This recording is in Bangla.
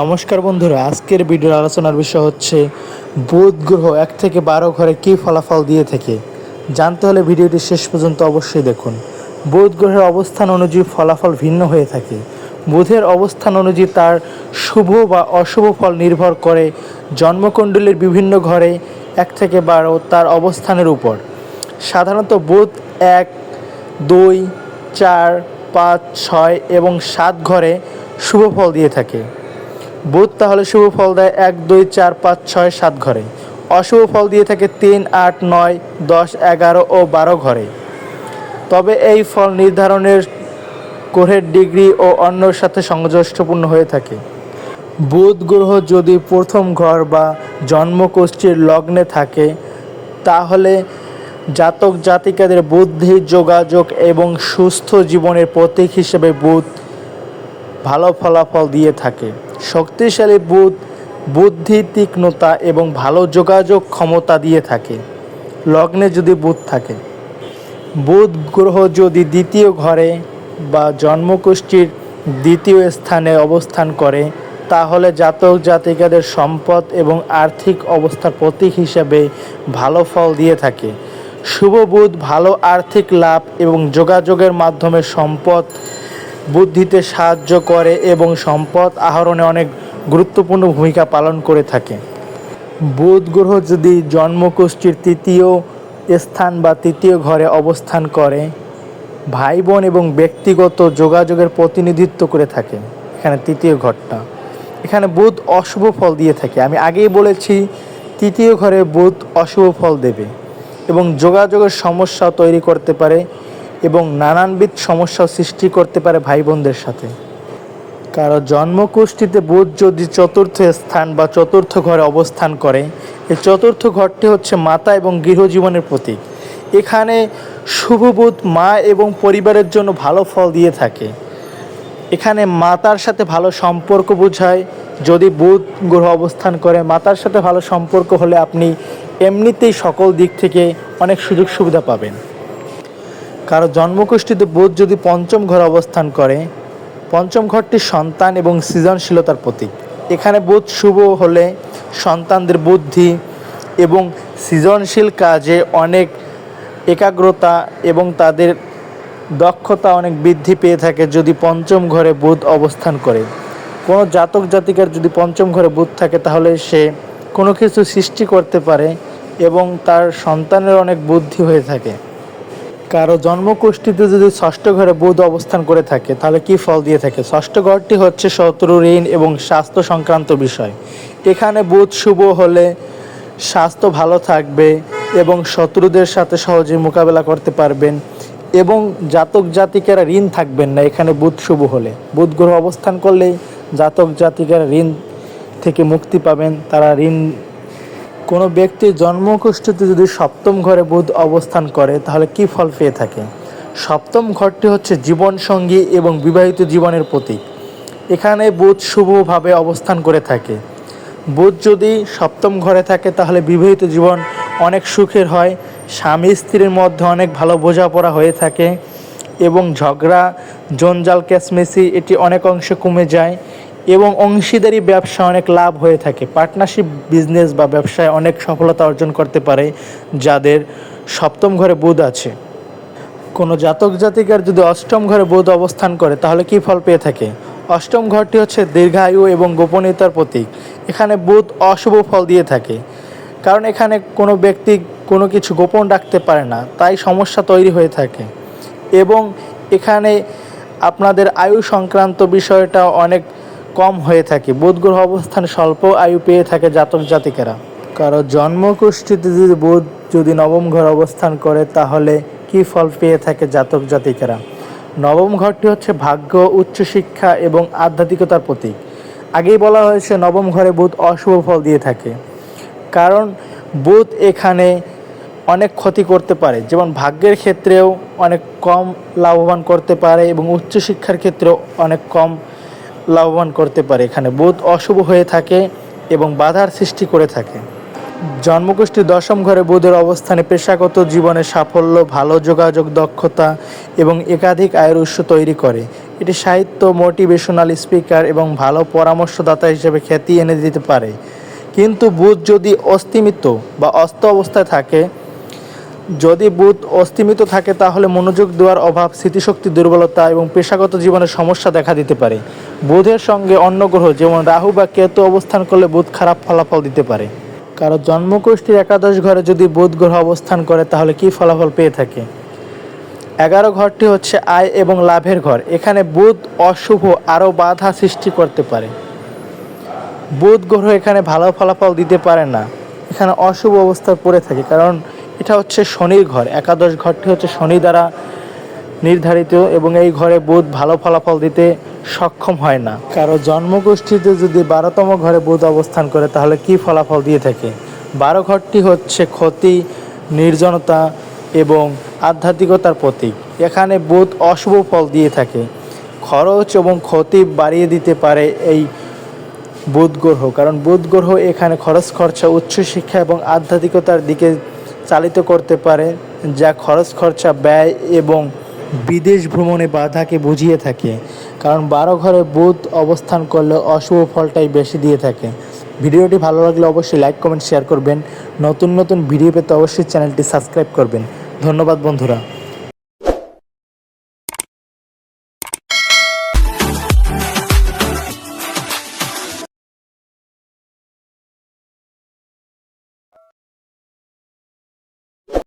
নমস্কার বন্ধুরা, আজকের ভিডিওর আলোচনার বিষয় হচ্ছে বুধ গ্রহ এক থেকে বারো ঘরে কী ফলাফল দিয়ে থাকে। জানতে হলে ভিডিওটি শেষ পর্যন্ত অবশ্যই দেখুন। বুধ গ্রহের অবস্থান অনুযায়ী ফলাফল ভিন্ন হয়ে থাকে। বুধের অবস্থান অনুযায়ী তার শুভ বা অশুভ ফল নির্ভর করে জন্মকুণ্ডলীর বিভিন্ন ঘরে এক থেকে বারো তার অবস্থানের উপর। সাধারণত বুধ এক, দুই, চার, পাঁচ, ছয় এবং সাত ঘরে শুভ ফল দিয়ে থাকে। বুধ তাহলে শুভ ফল দেয় এক, দুই, চার, পাঁচ, ছয়, সাত ঘরে। অশুভ ফল দিয়ে থাকে তিন, আট, নয়, দশ, এগারো ও বারো ঘরে। তবে এই ফল নির্ধারণের গ্রহের ডিগ্রি ও অন্যর সাথে সংযোষ্টপূর্ণ হয়ে থাকে। বুধ গ্রহ যদি প্রথম ঘর বা জন্মকোষ্ঠীর লগ্নে থাকে, তাহলে জাতক জাতিকাদের বুদ্ধি, যোগাযোগ এবং সুস্থ জীবনের প্রতীক হিসেবে বুধ ভালো ফলাফল দিয়ে থাকে। শক্তিশালী বুধ, বুদ্ধি, তীক্ষ্ণতা এবং ভালো যোগাযোগ ক্ষমতা দিয়ে থাকে। লগ্নে যদি বুধ থাকে, বুধ গ্রহ যদি দ্বিতীয় ঘরে বা জন্মকুষ্ঠির দ্বিতীয় স্থানে অবস্থান করে, তাহলে জাতক জাতিকাদের সম্পদ এবং আর্থিক অবস্থার প্রতীক হিসেবে ভালো ফল দিয়ে থাকে। শুভ বুধ ভালো আর্থিক লাভ এবং যোগাযোগের মাধ্যমে সম্পদ বুদ্ধিতে সাহায্য করে এবং সম্পদ আহরণে অনেক গুরুত্বপূর্ণ ভূমিকা পালন করে থাকে। বুধ গ্রহ যদি জন্মকোষ্ঠীর তৃতীয় স্থান বা তৃতীয় ঘরে অবস্থান করে ভাই বোন এবং ব্যক্তিগত যোগাযোগের প্রতিনিধিত্ব করে থাকে। এখানে তৃতীয় ঘরটা। এখানে বুধ অশুভ ফল দিয়ে থাকে। আমি আগেই বলেছি, তৃতীয় ঘরে বুধ অশুভ ফল দেবে এবং যোগাযোগের সমস্যা তৈরি করতে পারে। এবং নানানবিধ সমস্যাও সৃষ্টি করতে পারে ভাই বোনদের সাথে। কারও জন্মকুষ্ঠিতে বুধ যদি চতুর্থ স্থান বা চতুর্থ ঘরে অবস্থান করে, এই চতুর্থ ঘরটি হচ্ছে মাতা এবং গৃহজীবনের প্রতীক। এখানে শুভ বুধ মা এবং পরিবারের জন্য ভালো ফল দিয়ে থাকে। এখানে মাতার সাথে ভালো সম্পর্ক বোঝায়। যদি বুধ গ্রহ অবস্থান করে, মাতার সাথে ভালো সম্পর্ক হলে আপনি এমনিতেই সকল দিক থেকে অনেক সুযোগ সুবিধা পাবেন। কারও জন্মকুষ্ঠিতে বুধ যদি পঞ্চম ঘরে অবস্থান করে, পঞ্চম ঘরটি সন্তান এবং সৃজনশীলতার প্রতীক। এখানে বুধ শুভ হলে সন্তানদের বুদ্ধি এবং সৃজনশীল কাজে অনেক একাগ্রতা এবং তাদের দক্ষতা অনেক বৃদ্ধি পেয়ে থাকে যদি পঞ্চম ঘরে বুধ অবস্থান করে। কোনো জাতক জাতিকার যদি পঞ্চম ঘরে বুধ থাকে, তাহলে সে কোনো কিছু সৃষ্টি করতে পারে এবং তার সন্তানের অনেক বুদ্ধি হয়ে থাকে। কারও জন্মকুষ্ঠিতে যদি ষষ্ঠ ঘরে বুধ অবস্থান করে থাকে, তাহলে কি ফল দিয়ে থাকে? ষষ্ঠ ঘরটি হচ্ছে শত্রু, ঋণ এবং স্বাস্থ্য সংক্রান্ত বিষয়। এখানে বুধ শুভ হলে স্বাস্থ্য ভালো থাকবে এবং শত্রুদের সাথে সহজে মোকাবেলা করতে পারবেন এবং জাতক জাতিকেরা ঋণ থাকবেন না, এখানে বুধ শুভ হলে। বুধ গ্রহ অবস্থান করলেই জাতক জাতিকেরা ঋণ থেকে মুক্তি পাবেন, তারা ঋণ কোনো ব্যক্তির জন্মকুষ্ঠিতে যদি সপ্তম ঘরে বুধ অবস্থান করে, তাহলে কি ফল পেয়ে থাকে? সপ্তম ঘরটি হচ্ছে জীবনসঙ্গী এবং বিবাহিত জীবনের প্রতীক। এখানে বুধ শুভভাবে অবস্থান করে থাকে। বুধ যদি সপ্তম ঘরে থাকে, তাহলে বিবাহিত জীবন অনেক সুখের হয়, স্বামী স্ত্রীর মধ্যে অনেক ভালো বোঝাপড়া হয়ে থাকে এবং ঝগড়া, জঞ্জাল ক্যাশমেসি এটি অনেক অংশে কমে যায়। এবং অংশীদারি ব্যবসা অনেক লাভ হয়ে থাকে। পার্টনারশিপ, বিজনেস বা ব্যবসায় অনেক সফলতা অর্জন করতে পারে যাদের সপ্তম ঘরে বুধ আছে। কোনো জাতক জাতিকার যদি অষ্টম ঘরে বুধ অবস্থান করে, তাহলে কি ফল পেয়ে থাকে? অষ্টম ঘরটি হচ্ছে দীর্ঘায়ু এবং গোপনীয়তার প্রতীক। এখানে বুধ অশুভ ফল দিয়ে থাকে। কারণ এখানে কোনো ব্যক্তি কোনো কিছু গোপন রাখতে পারে না, তাই সমস্যা তৈরি হয়ে থাকে। এবং এখানে আপনাদের আয়ু সংক্রান্ত বিষয়টা অনেক কম হয়ে থাকে। বুধ গ্রহ অবস্থান স্বল্প আয়ু পেয়ে থাকে জাতক জাতিকেরা। কারও জন্মকুষ্ঠিতে যদি বুধ যদি নবম ঘর অবস্থান করে, তাহলে কি ফল পেয়ে থাকে জাতক জাতিকেরা? নবম ঘরটি হচ্ছে ভাগ্য, উচ্চশিক্ষা এবং আধ্যাত্মিকতার প্রতীক। আগেই বলা হয়েছে, নবম ঘরে বুধ অশুভ ফল দিয়ে থাকে। কারণ বুধ এখানে অনেক ক্ষতি করতে পারে। যেমন ভাগ্যের ক্ষেত্রেও অনেক কম লাভবান করতে পারে এবং উচ্চশিক্ষার ক্ষেত্রেও অনেক কম লাভবান করতে পারে। এখানে বুধ অশুভ হয়ে থাকে এবং বাধার সৃষ্টি করে থাকে। জন্মগোষ্ঠী দশম ঘরে বুধের অবস্থানে পেশাগত জীবনে সাফল্য, ভালো যোগাযোগ, দক্ষতা এবং একাধিক আয়ের উৎস তৈরি করে। এটি সাহিত্য মোটিভেশনাল স্পিকার এবং ভালো পরামর্শদাতা হিসেবে খ্যাতি এনে দিতে পারে। কিন্তু বুধ যদি অস্তিমিত বা অস্ত অবস্থায় থাকে যদি বুধ অস্তিমিত থাকে, তাহলে মনোযোগ দেওয়ার অভাব, স্মৃতিশক্তি দুর্বলতা এবং পেশাগত জীবনের সমস্যা দেখা দিতে পারে। বুধের সঙ্গে অন্য গ্রহ, যেমন রাহু বা কেতু, অবস্থান করলে বুধ খারাপ ফলাফল দিতে পারে। কারও জন্মকুষ্ঠির একাদশ ঘরে যদি বুধ গ্রহ অবস্থান করে, তাহলে কি ফলাফল পেয়ে থাকে? এগারো ঘরটি হচ্ছে আয় এবং লাভের ঘর। এখানে বুধ অশুভ, আরও বাধা সৃষ্টি করতে পারে। বুধ গ্রহ এখানে ভালো ফলাফল দিতে পারে না। এখানে অশুভ অবস্থায় পড়ে থাকে, কারণ এটা হচ্ছে শনির ঘর। একাদশ ঘরটি হচ্ছে শনি দ্বারা নির্ধারিত এবং এই ঘরে বুধ ভালো ফলাফল দিতে সক্ষম হয় না। কারও জন্মগোষ্ঠীতে যদি বারোতম ঘরে বুধ অবস্থান করে, তাহলে কি ফলাফল দিয়ে থাকে? বারো ঘরটি হচ্ছে ক্ষতি, নির্জনতা এবং আধ্যাত্মিকতার প্রতীক। এখানে বুধ অশুভ ফল দিয়ে থাকে। খরচ এবং ক্ষতি বাড়িয়ে দিতে পারে এই বুধ গ্রহ। কারণ বুধ গ্রহ এখানে খরচ, খরচা উচ্চশিক্ষা এবং আধ্যাত্মিকতার দিকে চালিত করতে পারে, যা খরচ খরচা, ব্যয় এবং বিদেশ ভ্রমণে বাধাকে বুঝিয়ে থাকে। কারণ বারো ঘরে বুধ অবস্থান করলে অশুভ ফলটাই বেশি দিয়ে থাকে। ভিডিওটি ভালো লাগলে অবশ্যই লাইক, কমেন্ট, শেয়ার করবেন। নতুন নতুন ভিডিও পেতে অবশ্যই চ্যানেলটি সাবস্ক্রাইব করবেন। ধন্যবাদ বন্ধুরা।